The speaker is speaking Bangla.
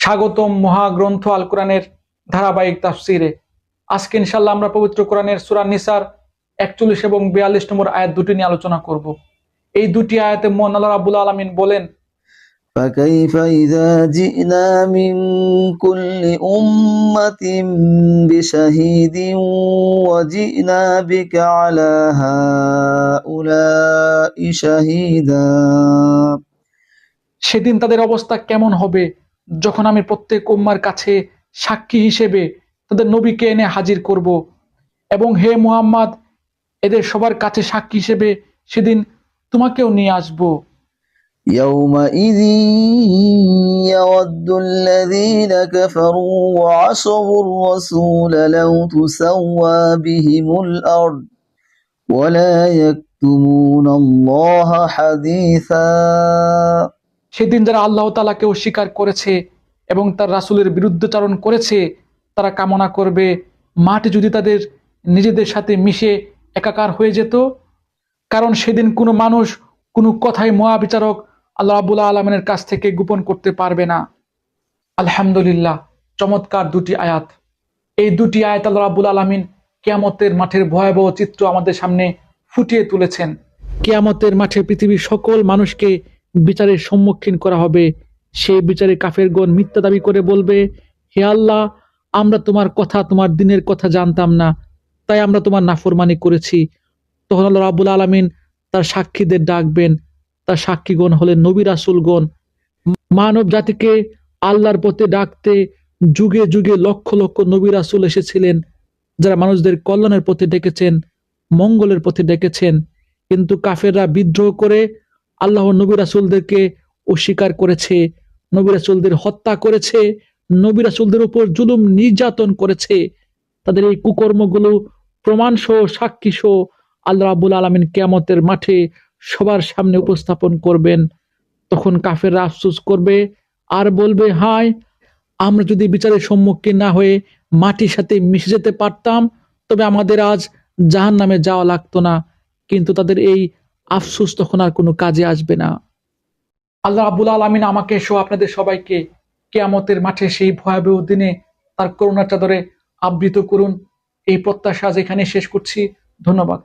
স্বাগতম মহাগ্রন্থ আল কোরআনের ধারাবাহিক তাফসিরে আজকে ইনশাল্লাহ আমরা পবিত্র কোরআনের সুরা নিসার একচল্লিশ এবং বিয়াল্লিশ নম্বর আয়াত দুটি নিয়ে আলোচনা করব এই দুটি আয়াতে মোহন আল্লাহ রাবুল আলমিন বলেন فكيف إذا جئنا من كل أمة بشهيد وجئنا بك على هؤلاء شهيدا সেদিন তাদের অবস্থা কেমন হবে যখন আমি প্রত্যেক উম্মার কাছে সাক্ষী হিসেবে তাদের নবীকে এনে হাজির করব এবং হে মুহাম্মদ এদের সবার কাছে সাক্ষী হিসেবে সেদিন তোমাকেও নিয়ে আসবো يومئذ يود الذين كفروا وعصوا الرسول لو تسوى بهم الأرض ولا يكتمون الله حديثا সেদিন যারা আল্লাহ তালাকে অস্বীকার করেছে এবং তার রাসূলের বিরুদ্ধচারণ করেছে, তারা কামনা করবে, মাটি যদি তাদের নিজেদের সাথে মিশে একাকার হয়ে যেত, কারণ সেদিন কোনো মানুষ, কোনো কথাই মহাবিচারক আল্লাহ রাবুল্লাহ আলমিনের কাছ থেকে গোপন করতে পারবে না। আলহামদুলিল্লাহ, চমৎকার দুটি আয়াত। এই দুটি আয়াত আল্লাহ আবুল আলমিন কেয়ামতের মাঠের ভয়াবহ চিত্র আমাদের সামনে ফুটিয়ে তুলেছেন। কেয়ামতের মাঠে পৃথিবীর সকল মানুষকে বিচারের সম্মুখীন করা হবে। সে বিচারে কাফেরগণ মিথ্যা দাবি করে বলবে, হে আল্লাহ, আমরা তোমার কথা, তোমার দিনের কথা জানতাম না। তাই আমরা তোমার নাফরমানি করেছি। তখন আল্লাহ রাবুল আলমিন তার সাক্ষীদের ডাকবেন। তার সাক্ষীগণ হলেন নবী রাসুলগণ। মানব জাতিকে আল্লাহর পথে ডাকতে যুগে যুগে লক্ষ লক্ষ নবী রাসুল এসেছিলেন, যারা মানুষদের কল্যাণের পথে ডেকেছেন, মঙ্গলের পথে ডেকেছেন। কিন্তু কাফেররা বিদ্রোহ করে আল্লাহ নবী রাসুলদেরকে অস্বীকার করেছে, নবী রাসুলদের হত্যা করেছে, নবী রাসুলদের উপর জুলুম নির্যাতন করেছে। তাদের এই কুকর্মগুলো প্রমাণ সহ সাক্ষী সহ আল্লাহ রাবুল আলমিন কেয়ামতের মাঠে সবার সামনে উপস্থাপন করবেন। তখন কাফেররা আফসোস করবে আর বলবে, হায়, আমরা যদি বিচারের সম্মুখীন না হয়ে মাটির সাথে মিশে যেতে পারতাম, তবে আমাদের আজ জাহান নামে যাওয়া লাগতো না। কিন্তু তাদের এই আফসোস তখন আর কোনো কাজে আসবে না। আল্লাহ আবুল আলমিন আমাকে সহ আপনাদের সবাইকে কেয়ামতের মাঠে সেই ভয়াবহ দিনে তার করুণার চাদরে আবৃত করুন। এই প্রত্যাশা যেখানে শেষ করছি। ধন্যবাদ।